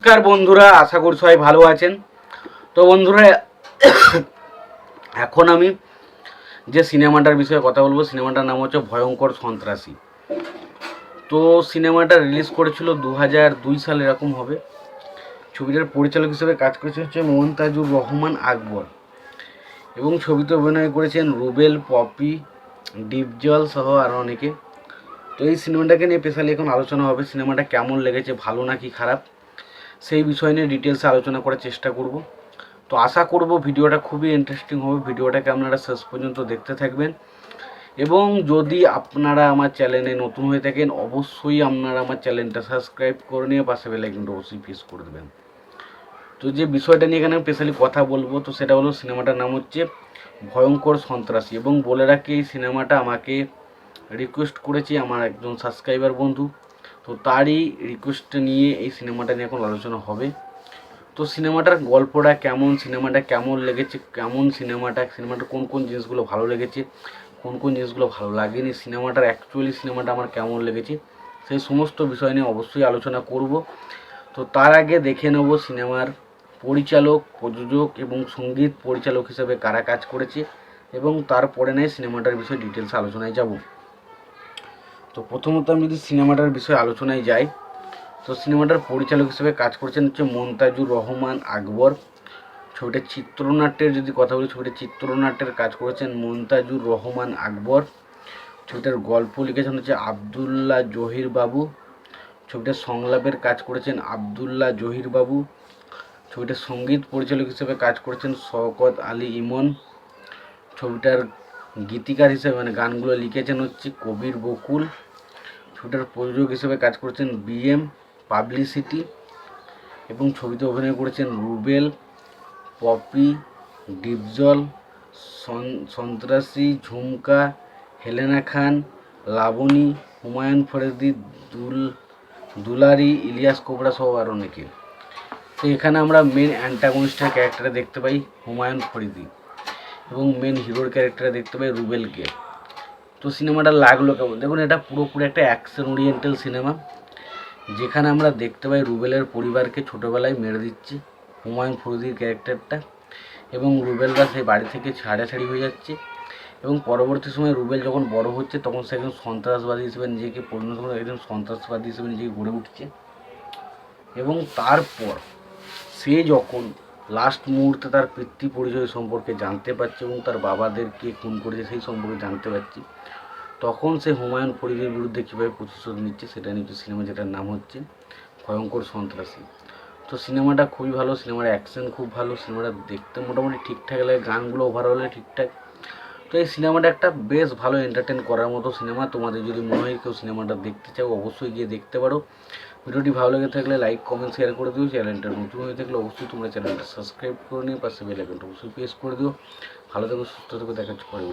নমস্কার বন্ধুরা, আশা করি সবাই ভালো আছেন। তো বন্ধুরা, এখন আমি যে সিনেমাটার বিষয়ে কথা বলব, সিনেমাটার নাম হচ্ছে ভয়ঙ্কর সন্ত্রাসী। তো সিনেমাটা রিলিজ করেছিল দু হাজার দুই সাল, এরকম হবে। ছবিটার পরিচালক হিসেবে কাজ করেছে হচ্ছে মমতাজুর রহমান আকবর। এবং ছবিতে অভিনয় করেছেন রুবেল, পপি, ডিপজল সহ আরও অনেকে। তো এই সিনেমাটাকে নিয়ে স্পেশালি এখন আলোচনা হবে, সিনেমাটা কেমন লেগেছে, ভালো নাকি খারাপ? সেই বিষয় নিয়ে ডিটেলসে আলোচনা করার চেষ্টা করব। তো আশা করব ভিডিওটা খুবই ইন্টারেস্টিং হবে। ভিডিওটাকে আপনারা শেষ পর্যন্ত দেখতে থাকবেন। এবং যদি আপনারা আমার চ্যানেলে নতুন হয়ে থাকেন, অবশ্যই আপনারা আমার চ্যানেলটা সাবস্ক্রাইব করে নিয়ে পাশে বেলাইকনটা অবশ্যই প্রেস করে দেবেন। তো যে বিষয়টা নিয়ে এখানে স্পেশালি কথা বলব, তো সেটা হলো সিনেমাটার নাম হচ্ছে ভয়ঙ্কর সন্ত্রাসী। এবং বলে রাখি, এই সিনেমাটা আমাকে রিকোয়েস্ট করেছি আমার একজন সাবস্ক্রাইবার বন্ধু। তো তারই রিকোয়েস্ট নিয়ে এই সিনেমাটা নিয়ে এখন আলোচনা হবে। তো সিনেমাটার গল্পটা কেমন সিনেমাটা কেমন লেগেছে, কেমন সিনেমাটা সিনেমাটার কোন কোন জিনিসগুলো ভালো লেগেছে, কোন কোন জিনিসগুলো ভালো লাগেনি সিনেমাটার অ্যাকচুয়ালি সিনেমাটা আমার কেমন লেগেছে, সেই সমস্ত বিষয় নিয়ে অবশ্যই আলোচনা করব। তো তার আগে দেখে নেব সিনেমার পরিচালক, প্রযোজক এবং সংগীত পরিচালক হিসেবে কারা কাজ করেছে এবং তারপরে নেয় সিনেমাটার বিষয়ে ডিটেলস আলোচনায় যাব। তো প্রথমত আমি যদি সিনেমাটার বিষয়ে আলোচনায় যাই, তো সিনেমাটার পরিচালক হিসেবে কাজ করছেন হচ্ছে মন্তাজুর রহমান আকবর। ছবিটার চিত্রনাট্যের যদি কথা বলি ছবিটার চিত্রনাট্যের কাজ করেছেন মন্তাজুর রহমান আকবর। ছবিটার গল্প লিখেছেন হচ্ছে আবদুল্লাহ জহির বাবু। ছবিটার সংলাপের কাজ করেছেন আবদুল্লাহ জহির বাবু। ছবিটার সংগীত পরিচালক হিসেবে কাজ করেছেন শওকত আলী ইমন। ছবিটার গীতিকার হিসেবে মানে গানগুলো লিখেছেন হচ্ছে কবির বকুল। ছবিটার প্রযোজক হিসেবে কাজ করেছেন বিএম পাবলিসিটি এবং ছবিতে অভিনয় করেছেন রুবেল, পপি, ডিপজল সন্ত্রাসী, ঝুমকা, হেলেনা খান, লাবণী, হুমায়ুন ফরিদি, দুল, দুলারি, ইলিয়াস কোবরা সহ আরও অনেকে। তো এখানে আমরা মেন অ্যান্টাগনিস্টের ক্যারেক্টারে দেখতে পাই হুমায়ুন ফরিদি এবং মেন হিরোর ক্যারেক্টারে দেখতে পাই রুবেলকে। তো সিনেমাটা লাগল কেমন? দেখুন, এটা পুরোপুরি একটা অ্যাকশন ওরিয়েন্টাল সিনেমা যেখানে আমরা দেখতে পাই রুবেলের পরিবারকে ছোটোবেলায় মেরে দিচ্ছে, হুমায়ুন ফরিদির ক্যারেক্টারটা, এবং রুবেলরা সেই বাড়ি থেকে ছাড়াছাড়ি হয়ে যাচ্ছে, এবং পরবর্তী সময় রুবেল যখন বড় হচ্ছে, তখন সে একজন সন্ত্রাসবাদী হিসেবে নিজেকে পরিণত করে একজন সন্ত্রাসবাদী হিসেবে নিজেকে গড়ে উঠছে। এবং তারপর সে যখন লাস্ট মুহূর্তে তার পিতৃ পরিচয় সম্পর্কে জানতে পারছে এবং তার বাবাদেরকে খুন করেছে সেই সম্পর্কে জানতে পারছি। তখন সে হুমায়ুন ফরিদের বিরুদ্ধে কীভাবে প্রতিশোধ নিচ্ছে সেটা নিয়ে সিনেমা যেটার নাম হচ্ছে ভয়ঙ্কর সন্ত্রাসী। তো সিনেমাটা খুবই ভালো সিনেমার অ্যাকশন খুব ভালো সিনেমাটা দেখতে মোটামুটি ঠিকঠাক লাগে, গানগুলো ওভারঅলে ঠিকঠাক। তো এই সিনেমাটা একটা বেশ ভালো এন্টারটেন করার মতো সিনেমা। তোমাদের যদি মনে হয় কেউ সিনেমাটা দেখতে চাও, অবশ্যই গিয়ে দেখতে পারো। ভিডিওটি ভালো লেগে থাকলে লাইক কমেন্ট শেয়ার করে দিও। চ্যানেলটা নতুন হয়ে থাকলে অবশ্যই তোমরা চ্যানেলটা সাবস্ক্রাইব করে নিয়ে পাশে বেল আইকনটা অবশ্যই প্রেস করে দিও। ভালো থেকো, সুস্থ থেকো, দেখা হচ্ছে পরে